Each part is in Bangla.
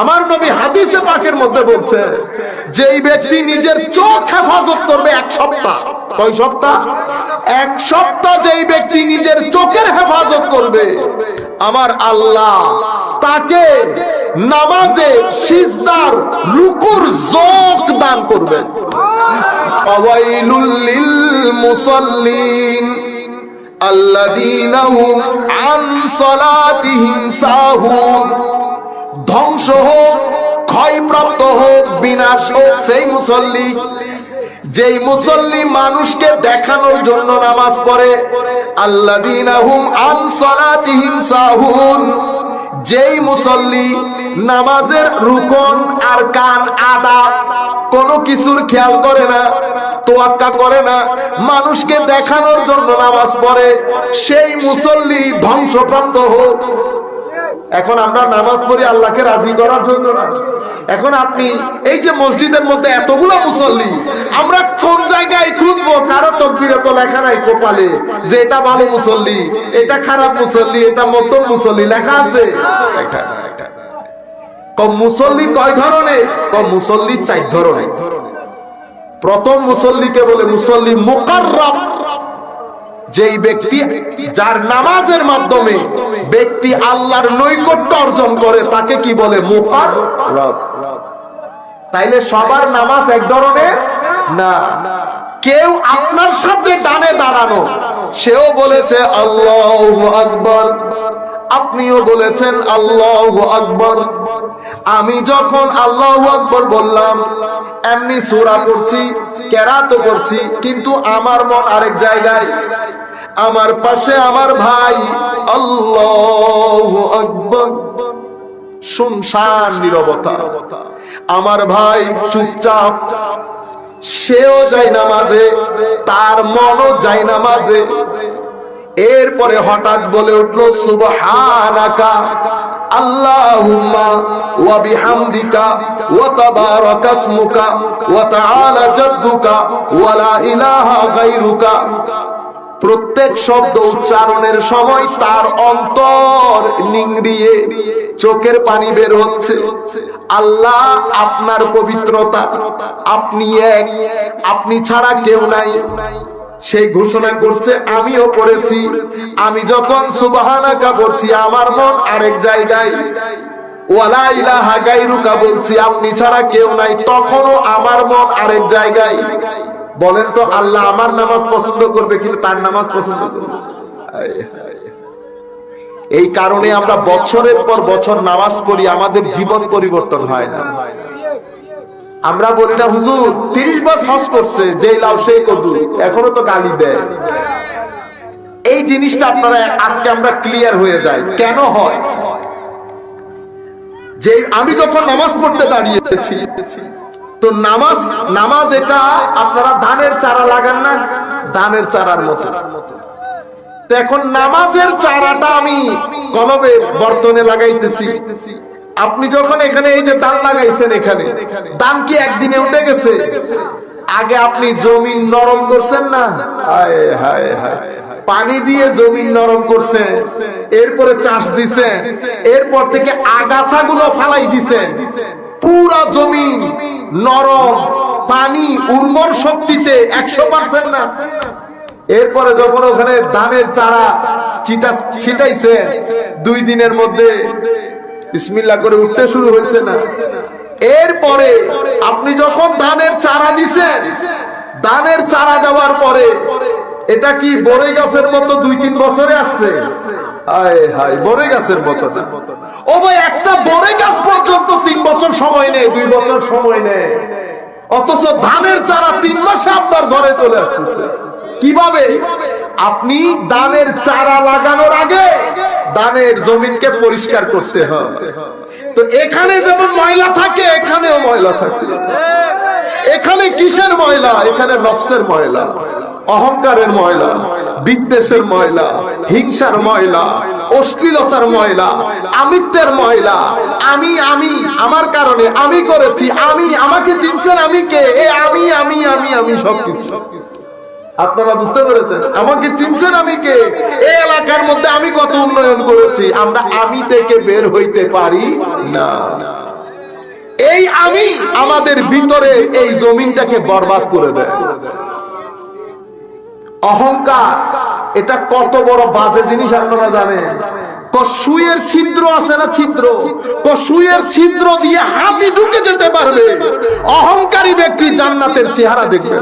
আমার নবী হাদিসে পাকের মধ্যে বলছে, যেই ব্যক্তি নিজের চোখ হেফাজত করবে এক সপ্তাহ। কয় সপ্তাহ? এক সপ্তাহ যেই ব্যক্তি নিজের চোখের হেফাজত করবে, আমার আল্লাহ তাকে নামাজে সিজদার রুকুর যোগ দান করবেন। অওয়াইলুল লিল মুসাল্লিন, আল্লাযীনা হুম আন সালাতিহিম সাহুন। ধ্বংস হোক, ক্ষয়প্রাপ্ত হোক, বিনাশ হোক, সেই মুসল্লি, যেই মুসল্লি মানুষকে দেখানোর জন্য নামাজ পড়ে সাহুন, যেই মুসল্লি নামাজের রুকন আর কান আদা কোনো কিছুর খেয়াল করে না, তোয়াক্কা করে না, মানুষকে দেখানোর জন্য নামাজ পড়ে, সেই মুসল্লি ধ্বংসপ্রাপ্ত হোক এখন আমরা নামাজ পড়ি আল্লাহকে রাজি করার জন্য না। এখন আপনি এই যে মসজিদের মধ্যে এতগুলো মুসল্লি, আমরা কোন জায়গায় খুঁজবো? কারও তকদিরে তো লেখা নাই কপালে যে এটা ভালো মুসল্লি, এটা খারাপ মুসল্লি, এটা মধ্যম মুসল্লি, লেখা আছে। কম মুসল্লি কয় ধরনের? কম মুসল্লি চার ধরনের। প্রথম মুসল্লিকে বলে মুসল্লি মুকাররব। যেই ব্যক্তি যার নামাজের মাধ্যমে ব্যক্তি আল্লাহর নৈকট্য অর্জন করে, তাকে কি বলে? মুকাররব তাইলে সবার নামাজ এক ধরনের? না। কেউ আপনার সাথে ডানে দাঁড়ানো, সেও বলেছে, আল্লাহ আকবর। আপনিও বলেছেন, আল্লাহ আকবর। আমি যখন আল্লাহ আকবর বললাম, এমনি সুরা পড়ছি, কেরাত করছি কিন্তু আমার মন আরেক জায়গায়। আমার পাশে আমার ভাই, আল্লাহ আকবর। শুনশান নীরবতা। আমার ভাই চুপচাপ, সেও যায় না মাঝে তার মনও যায় না মাঝে এরপরে হঠাৎ বলে উঠল, সুবহানাকা। তাবারাকা ইসমুকা ওয়া তাআলা জাদ্দুকা ওয়া লা ইলাহা গায়রুকা। প্রত্যেক শব্দ উচ্চারণের সময় তার অন্তর নিংড়িয়ে চোখের পানি বের হচ্ছে। আল্লাহ আপনার পবিত্রতা, আপনি এক, আপনি ছাড়া কেউ নাই। সেই ঘোষণা করছে, আমিও করেছি আমি যখন সুবাহানাকা করছি আমার মন আরেক জায়গায়। আপনি ছাড়া কেউ নাই, তখনও আমার মন আরেক জায়গায়। বলেন তো, আল্লাহ আমার নামাজ পছন্দ করবে কিন্তু তার নামাজ পছন্দ। এই কারণে আমরা বছরের পর বছর নামাজ পড়ি, আমাদের জীবন পরিবর্তন হয় না। আমরা বলি না হুজুর, তিরিশ বছর হজ করছে, যেই লাউ সেই কদু এখনও তো গালি দেয়। এই জিনিসটা আপনারা আজকে আমরা ক্লিয়ার হয়ে যাই। কেন হয়? যে আমি যখন নামাজ পড়তে দাঁড়িয়েছি, তো নামাজ নামাজ এটা আপনারা ধানের চারা লাগান না ধানের চারার মতো। এখন নামাজের চারাটা আমি কলবে বর্তনে লাগাইতেছি। আপনি যখন এখানে এই যে দান লাগাইছেন এখানে দান কি একদিনে উঠে গেছে? আগে আপনি জমি নরম করছেন না? হায় হায় হায়। পানি দিয়ে জমি নরম করছেন এরপরে চাষ দিছেন এরপর থেকে আগাছাগুলো ফালাই দিছেন। পুরা জমি নরম পানি উর্বর শক্তিতে একশো পার্সেন্ট না? এরপরে যখন ওখানে ধানের চারা ছিটাইছে দুই দিনের মধ্যে বিসমিল্লাহ করে উঠতে শুরু হয়েছে না। এরপরে আপনি যখন ধানের চারা দিছেন, ধানের চারা দেওয়ার পরে এটা কি বড়ই গাছের মতো দুই তিন বছরে আসছে? ধানের চারা তিন মাসে আপনার ঘরে চলে আসতেছে। কীভাবে? আপনি দানের চারা লাগানোর আগে দানের জমিনকে পরিষ্কার করতে হবে। তো এখানে যেমন ময়লা থাকে, এখানেও ময়লা থাকে। এখানে কিসের ময়লা? এখানে নফসের ময়লা, অহংকারের ময়লা, বিদ্বেষের ময়লা, হিংসার ময়লা, অশ্লীলতার ময়লা, আমিত্বের ময়লা। আমি আমি, আমার কারণে আমি করেছি, আমি, আমাকে চিনছেন আমি কে? এ আমি আমি আমি আমি সবকিছু। আপনারা বুঝতে পেরেছেন? আমাকে চিনছেন আমি কে? এই এলাকার মধ্যে আমি কত উন্নয়ন করেছি? আমরা আমি থেকে বের হইতে পারি না। এই আমি আমাদের ভিতরে এই জমিনটাকে বরবাদ করে দেয়। অহংকার, এটা কত বড় বাজে জিনিস আপনারা জানেন? সুয়ের ছিদ্র আছে না ছিদ্র? সুয়ের ছিদ্র দিয়ে হাতি ঢুকে যেতে পারবে। অহংকারী ব্যক্তি জান্নাতের চেহারা দেখবে।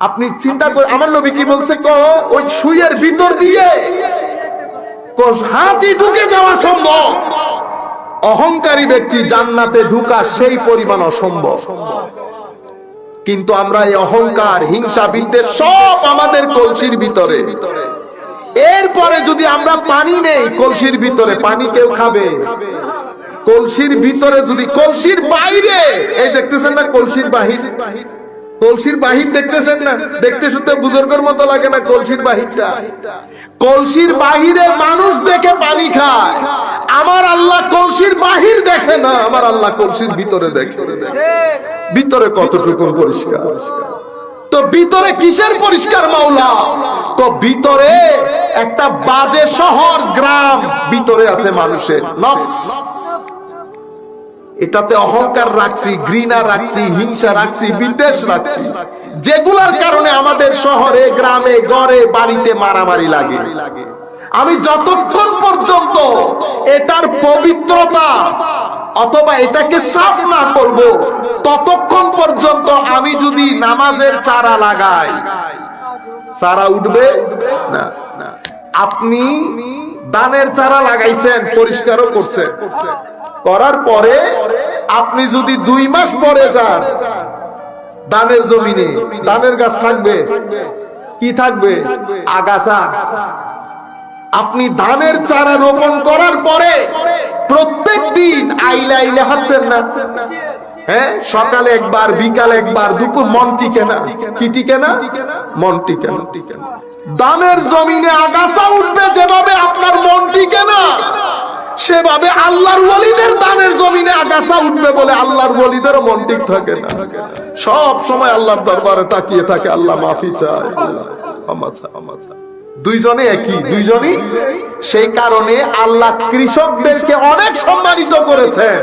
আপনি চিন্তা করে আমার নবী কি বলছে? ক ওই সুয়ের ভিতর দিয়ে। হাতি ঢুকে যাওয়া সম্ভব। অহংকারী ব্যক্তি জান্নাতে ঢুকা সেই পরিমাণ অসম্ভব। কিন্তু আমরা এই অহংকার হিংসা বিদ্বেষ সব আমাদের কলসির ভিতরে। এরপরে যদি আমরা পানি নেই কলসির ভিতরে পানি কেউ খাবে? কলসির ভিতরে যদি কলসির বাইরে এই দেখতেছেন না কলসির বাহির? কলসির বাহির দেখতেছেন না? দেখতে শুনতে বুজুর্গের মতো লাগে না কলসির বাহিরটা? কলসির বাহিরে মানুষ দেখে পানি খায়। আমার আল্লাহ কলসির বাহির দেখে না, আমার আল্লাহ কলসির ভিতরে দেখে। ভিতরে কতটুকু পরিষ্কার? তো ভিতরে কিসের পরিষ্কার মাওলা? তো ভিতরে একটা বাজে শহর, গ্রাম, ভিতরে আছে মানুষের নফস। এটাতে অহংকার রাখছি, ঘৃণা রাখছি, হিংসা রাখছি, বিদ্বেষ রাখছি। যেগুলার কারণে আমাদের শহরে, গ্রামে গড়ে বাড়িতে মারামারি লাগে। আমি যতক্ষণ পর্যন্ত এটার পবিত্রতা অথবা এটাকে সাফ না করব, ততক্ষণ পর্যন্ত আমি যদি নামাজের চারা লাগাই, চারা উঠবে? না। আপনি দানের চারা লাগাইছেন, পরিষ্কারও করছেন। করার পরে আপনি যদি দুই মাস পরে যান, দানের জমিনে, দানের গাছ থাকবে। কি থাকবে? আগাছা। আপনি ধানের চারা রোপণ করার পরে প্রত্যেক দিন আইলে আইলে হাঁটছেন না? হ্যাঁ? সকালে একবার, বিকালে একবার, দুপুর মন টিকে না? কি টিকে না? মন টিকে না। দানের জমিনে আগাছা উঠবে যেভাবে আপনার মন টিকে না। সেভাবে আল্লাহর ওয়ালিদের দানের জমিনে আগাছা উঠবে বলে আল্লাহর ওয়ালিদেরও মন ঠিক থাকে না। সব সময় আল্লাহর দরবারে তাকিয়ে থাকে আল্লাহ মাফি চায়। ক্ষমা চায়, দুইজনে একই দুইজনই সেই কারণে আল্লাহ কৃষকদেরকে অনেক সম্মানিত করেছেন।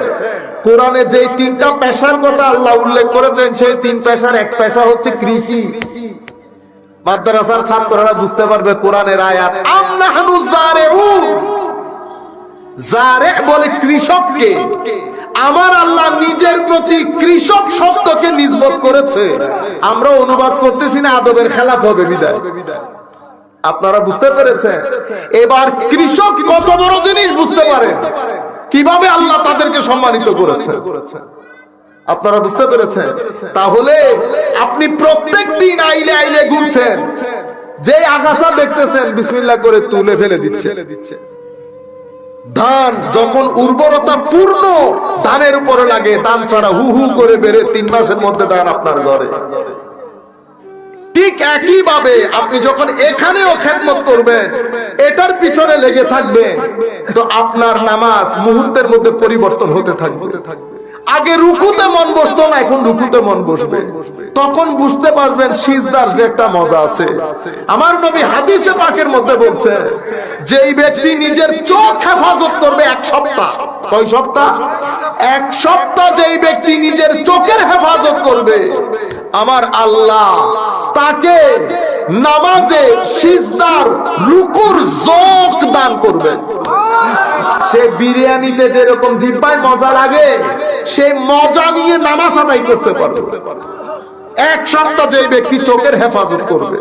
কোরআনে যে তিনটা পেশার কথা আল্লাহ উল্লেখ করেছেন সেই তিন পেশার এক পেশা হচ্ছে কৃষি। মাদ্রাসার ছাত্ররা বুঝতে পারবে কোরআনের আয়াত আমনাহানু জারেউন। জারে বলে কৃষককে, আমার আল্লাহ নিজের প্রতি কৃষক শব্দকে নিজবত করেছে। আমরা অনুবাদ করতেছি না, আদবের খেলাফ হবে বিদায়। আপনারা বুঝতে পেরেছেন? এবার কৃষক কত বড় জিনিস বুঝতে পারে? কীভাবে আল্লাহ তাদেরকে সম্মানিত করেছে? আপনারা বুঝতে পেরেছেন? তাহলে আপনি প্রত্যেক দিন আইলে আইলে ঘুরছেন যে আগাছা দেখতেছেন, বিসমিল্লাহ করে তুলে ফেলে দিচ্ছে। ধান যখন উর্বরতা পূর্ণ, ধানের উপরে লাগে ধান ছাড়া হু হু করে বেড়ে তিন মাসের মধ্যে ধান আপনার ঘরে। ঠিক একই ভাবে আপনি যখন এখানেও খেদমত করবেন, এটার পিছনে লেগে থাকবে। তো আপনার নামাজ মুহূর্তের মধ্যে পরিবর্তন হতে থাকবে। আগে রুকুতে মন বসতো না, এখন রুকুতে মন বসবে। তখন বুঝতে পারবেন সিজদার যে একটা মজা আছে। আমার নবী হাদিসে পাকের মধ্যে বলছে, যেই ব্যক্তি নিজের চোখ হেফাজত করবে এক সপ্তাহ। কয় সপ্তাহ? এক সপ্তাহ যেই ব্যক্তি নিজের চোখের হেফাজত করবে। আমার আল্লাহ তাকে নামাজে সিজদার রুকুর যোগ দান করবেন। সে বিরিয়ানিতে যেরকম জিব্বায় মজা লাগে, সে মজা নিয়ে নামাজ আদায় করতে পারবে এক সপ্তাহ যে ব্যক্তি চোখের হেফাজত করবে।